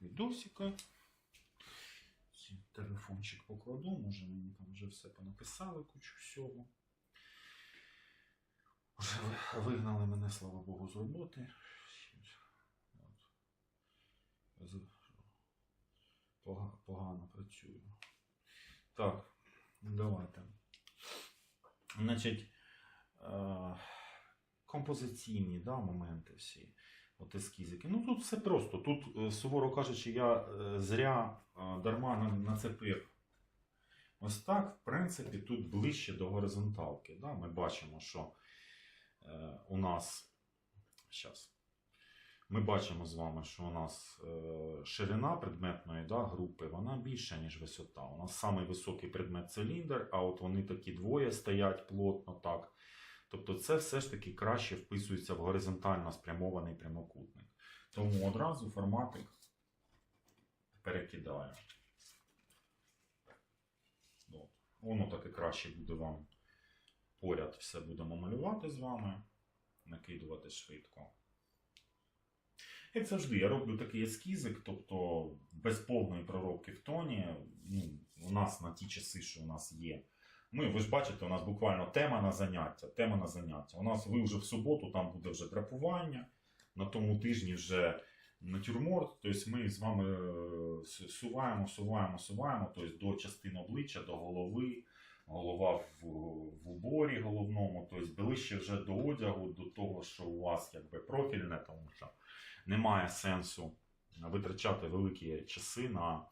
відосика. Телефончик покладу, може мені там вже все понаписали кучу всього. Вже вигнали мене, слава Богу, з роботи. От. Погано працюю. Так, давайте. Значить, е- композиційні да, моменти всі. От ескізики. Ну тут все просто. Тут, е, суворо кажучи, я е, зря дарма на- нацепив. Ось так, в принципі, тут ближче до горизонталки. Да? Ми бачимо, що е, у нас. Щас. Ми бачимо з вами, що у нас ширина предметної да, групи вона більша, ніж висота. У нас самий високий предмет циліндр, а от вони такі двоє стоять плотно так. Тобто це все ж таки краще вписується в горизонтально спрямований прямокутник. Тому одразу форматик перекидаю. От. Воно таки краще буде вам поряд все будемо малювати з вами, накидувати швидко. Як завжди, я роблю такий ескізик, тобто без повної проробки в тоні. Ну, у нас на ті часи, що у нас є. Ми, ви ж бачите, у нас буквально тема на заняття. Тема на заняття. У нас ви вже в суботу, там буде вже драпування, на тому тижні вже натюрморт. Тобто ми з вами е, суваємо, суваємо, суваємо, тобто до частини обличчя, до голови, голова в, в уборі головному, тобто ближче вже до одягу, до того, що у вас якби профільне, тому що немає сенсу витрачати великі часи на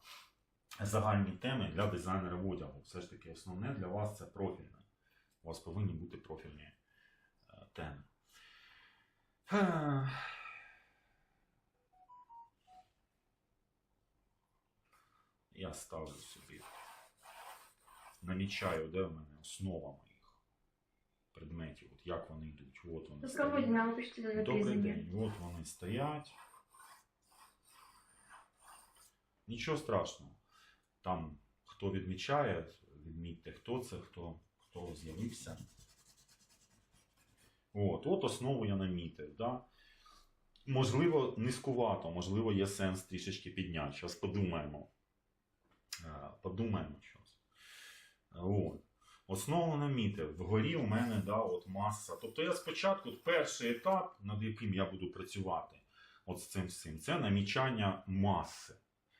загальні теми для дизайнерів одягу. Все ж таки, основне для вас це профільне. У вас повинні бути профільні е, теми. Я ставлю собі, намічаю, де в мене основа моїх предметів, от як вони йдуть. От вони Доброго дня, Добрий день. От вони стоять. Нічого страшного. Там хто відмічає, відмітьте, хто це, хто, хто з'явився. От, от основу я намітив. Да? Можливо, низькувато, можливо, є сенс трішечки підняти. Зараз подумаємо. Е, Подумаємо щось. От. Основу намітив. Вгорі у мене да, от маса. Тобто я спочатку перший етап, над яким я буду працювати, от з цим всім, це намічання маси.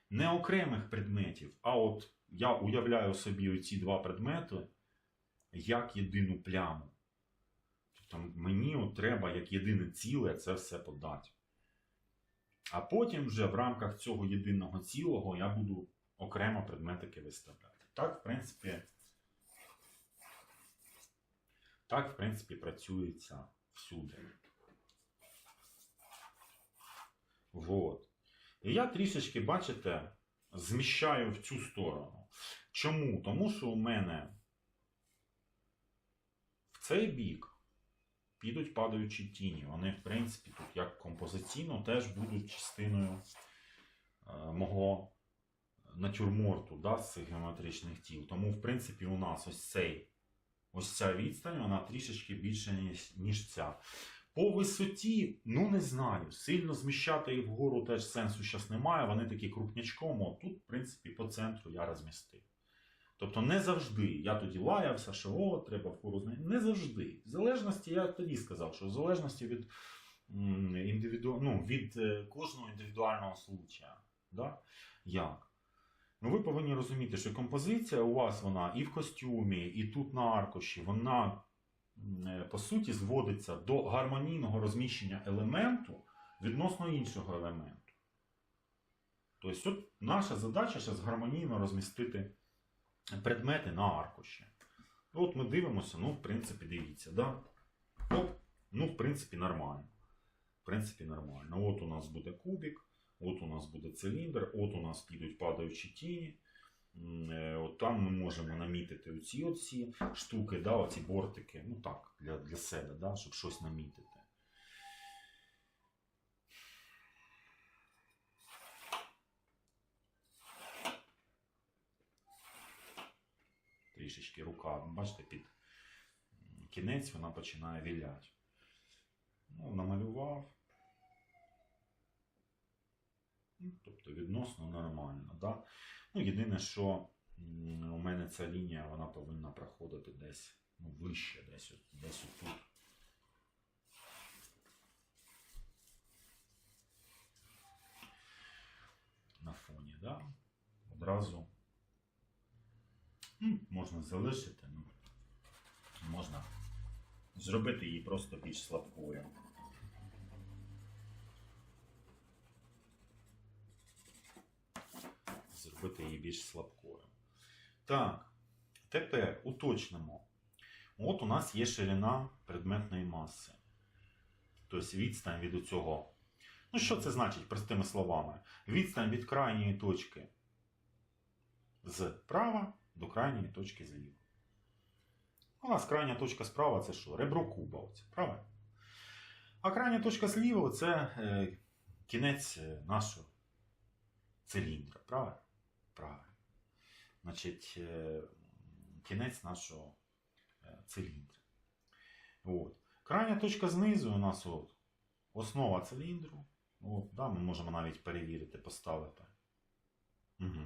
Не окремих предметів, а от я уявляю собі оці два предмети як єдину пляму. Тобто мені от треба як єдине ціле це все подати. А потім вже в рамках цього єдиного цілого я буду окремо предметики виставляти. Так, в принципі, так, в принципі, працюється всюди. Вот. І я трішечки, бачите, зміщаю в цю сторону. Чому? Тому що у мене в цей бік підуть падаючі тіні. Вони, в принципі, тут як композиційно теж будуть частиною е, мого натюрморту да, з цих геометричних тіл. Тому, в принципі, у нас ось цей Ось ця відстань, вона трішечки більша, ніж, ніж ця. По висоті, ну не знаю, сильно зміщати їх вгору теж сенсу зараз немає. Вони такі крупнячком, от тут, в принципі, по центру я розмістив. Тобто не завжди. Я тоді лаявся, що о, треба вгору змінити. Не завжди. В залежності, я тоді сказав, що в залежності від, індивіду... ну, від е, кожного індивідуального случая. Да? Як? Ну, ви повинні розуміти, що композиція у вас вона і в костюмі, і тут на аркуші, вона по суті зводиться до гармонійного розміщення елементу відносно іншого елементу. Тобто, от наша задача зараз гармонійно розмістити предмети на аркуші. От ми дивимося, ну, в принципі, дивіться, да? Оп, ну, в принципі, нормально. В принципі, нормально. От у нас буде кубик. От у нас буде циліндр, от у нас підуть падаючі тіні. Е, От там ми можемо намітити оці оці штуки, да, оці бортики. Ну так, для, для себе, да, щоб щось намітити. Трішечки рука, бачите, під кінець вона починає віляти. Ну, намалював. Ну, Тобто відносно нормально. Да? Ну, єдине, що у мене ця лінія вона повинна проходити десь ну, вище, десь, десь отут. На фоні, да? Одразу ну, можна залишити, ну, можна зробити її просто більш слабкою. Зробити її більш слабкою. Так, тепер уточнимо. От у нас є ширина предметної маси. Тобто відстань від цього. Ну, що це значить простими словами? Відстань від крайньої точки зправа до крайньої точки зліва. У нас крайня точка справа це що? Ребро куба. Оце, правильно? А крайня точка зліва це е, кінець е, нашого циліндра. Правильно? Правильно. Значить, е, кінець нашого е, циліндра. От. Крайня точка знизу у нас от, основа циліндру. От, да, ми можемо навіть перевірити, поставити. Угу.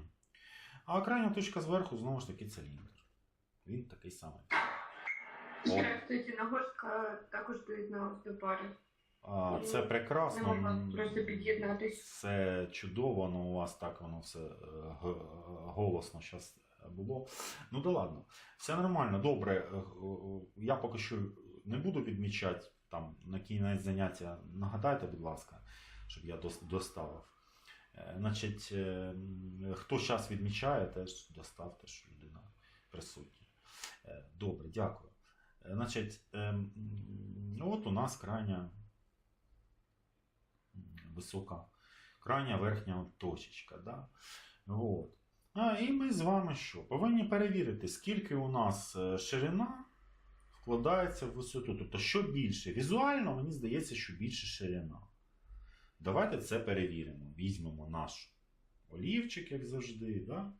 А крайня точка зверху знову ж таки циліндр. Він такий самий. Здравствуйте, нагорська також доєдналась до пари. А, це Не прекрасно. могла просто під'єднатись. Це чудово, але у вас так воно все е, голосно зараз було. Ну да ладно, все нормально, добре. Е, е, Я поки що не буду відмічати там на кінець заняття. Нагадайте, будь ласка, щоб я доставив. Е, Значить, е, хто зараз відмічає, теж доставте, що людина присутня. Е, Добре, дякую. Е, Значить, е, м, ну от у нас крайня висока, крайня верхня точечка. Да? От. А, і ми з вами що? Повинні перевірити, скільки у нас е, ширина вкладається в висоту. Тобто, що більше? Візуально, мені здається, що більше ширина. Давайте це перевіримо. Візьмемо наш олівчик, як завжди. Да?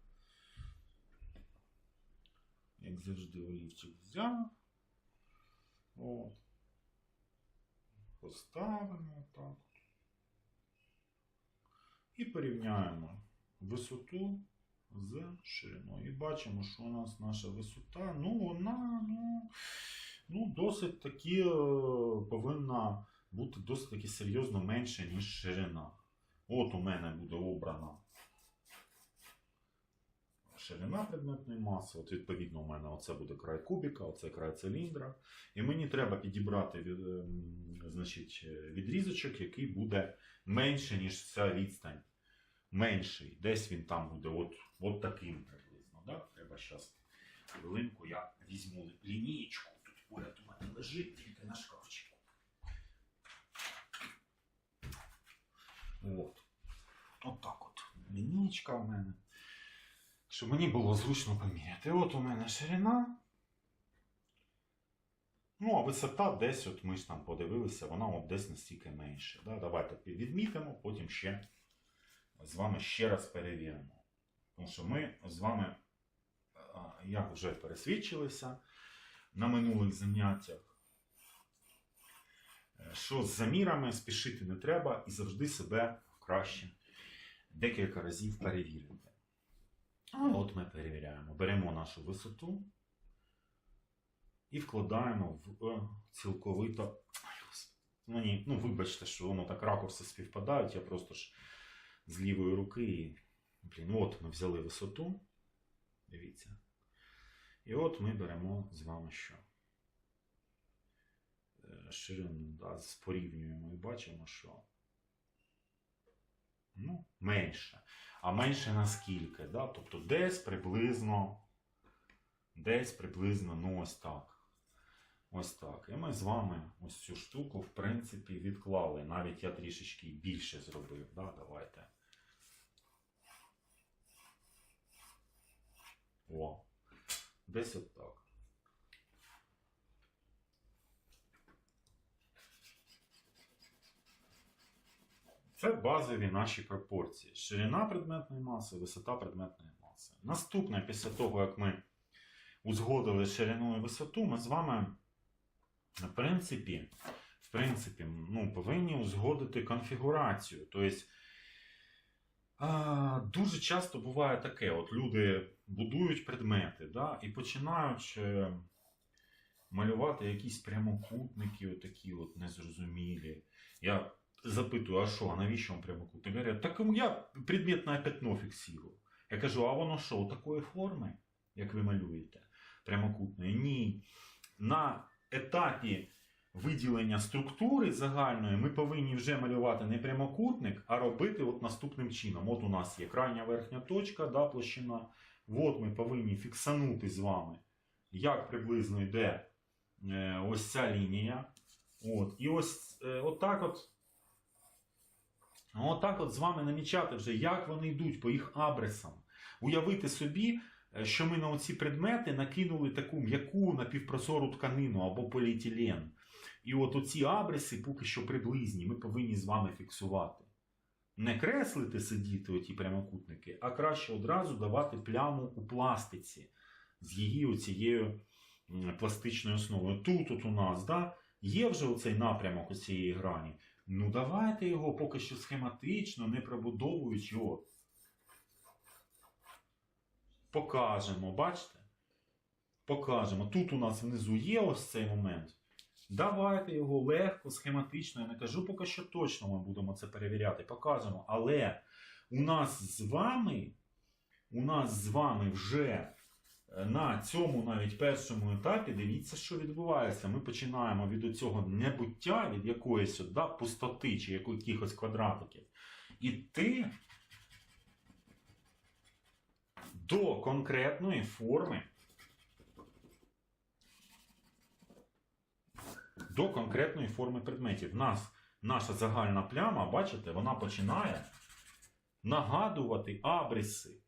Як завжди, олівчик взяв. От. Поставимо так. І порівняємо висоту з шириною. І бачимо, що у нас наша висота, ну, вона ну, ну, досить таки е, повинна бути досить таки серйозно менша, ніж ширина. От у мене буде обрана ширина предметної маси. От відповідно, у мене оце буде край кубіка, оце край циліндра. І мені треба підібрати від, ем, значить, е, відрізочок, який буде менше, ніж ця відстань. Менший. Десь він там буде от, от таким приблизно. Да? Треба зараз хвилинку я візьму лінієчку. Тут поряд у мене лежить тільки на шкафчику. От. От так от. Лінієчка у мене. Щоб мені було зручно поміряти. От у мене ширина. Ну, а висота десь, от ми ж там подивилися, вона от десь настільки менше. Да? Давайте відмітимо, потім ще з вами ще раз перевіримо. Тому що ми з вами, як вже пересвідчилися на минулих заняттях, е, що з замірами спішити не треба і завжди себе краще декілька разів перевірити. От ми перевіряємо. Беремо нашу висоту і вкладаємо в е, цілковито. Мені, ну, вибачте, що воно так ракурси співпадають, я просто ж з лівої руки. І, блін, ну от ми взяли висоту. Дивіться. І от ми беремо з вами що? Е, Ширину да, порівнюємо і бачимо, що ну, менше. А менше наскільки? Да? Тобто десь приблизно, десь приблизно, ну ось так. Ось так. І ми з вами ось цю штуку, в принципі, відклали. Навіть я трішечки більше зробив. Да? Давайте. О. Десь от так. Це базові наші пропорції. Ширина предметної маси, висота предметної маси. Наступне, після того, як ми узгодили ширину і висоту, ми з вами, в принципі, в принципі ну, повинні узгодити конфігурацію. Тобто, дуже часто буває таке: от люди будують предмети, да, і починають е, малювати якісь прямокутники, отакі от незрозумілі. Я запитую, а що, а навіщо вам прямокутник? Говорять, так я предметне пятно фіксую. Я кажу, а воно що, такої форми, як ви малюєте? Прямокутної? Ні. На етапі виділення структури загальної ми повинні вже малювати не прямокутник, а робити от наступним чином. От у нас є крайня верхня точка, да, площина. От ми повинні фіксанути з вами, як приблизно йде е, ось ця лінія. От. І ось е, отак от. Отак от з вами намічати вже, як вони йдуть по їх абресам. Уявити собі, е, що ми на оці предмети накинули таку м'яку напівпрозору тканину або поліетилен. І от оці абреси, поки що приблизні, ми повинні з вами фіксувати. Не креслити сидіти оті прямокутники, а краще одразу давати пляму у пластиці з її оцією пластичною основою. Тут от у нас да, є вже оцей напрямок у цієї грані. Ну давайте його поки що схематично, не пробудовуючи. От. Покажемо, бачите? Покажемо. Тут у нас внизу є ось цей момент. Давайте його легко, схематично. Я не кажу поки що точно ми будемо це перевіряти, покажемо. Але у нас з вами, у нас з вами вже на цьому навіть першому етапі дивіться, що відбувається. Ми починаємо від цього небуття, від якоїсь да, пустоти чи якихось квадратиків. Іти до конкретної форми. До конкретної форми предметів. Нас, наша загальна пляма, бачите, вона починає нагадувати абриси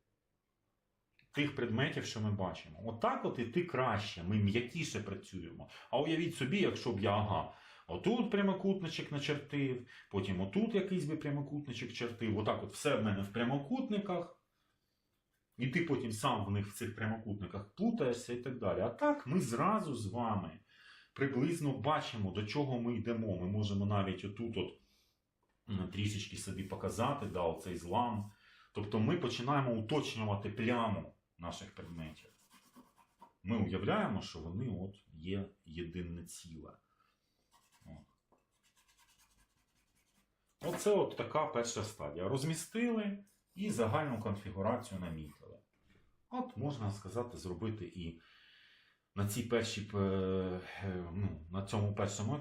тих предметів, що ми бачимо. Отак от іти краще, ми м'якіше працюємо. А уявіть собі, якщо б я ага, отут прямокутничок начертив, потім отут якийсь би прямокутничок чертив, отак от все в мене в прямокутниках. І ти потім сам в них в цих прямокутниках плутаєшся і так далі. А так ми зразу з вами приблизно бачимо, до чого ми йдемо. Ми можемо навіть отут от трішечки собі показати, да, оцей злам. Тобто ми починаємо уточнювати пляму наших предметів. Ми уявляємо, що вони от є єдине ціле. Оце от така перша стадія. Розмістили і загальну конфігурацію намітили. От можна сказати, зробити і на цій першій, е, е, ну, на цьому першому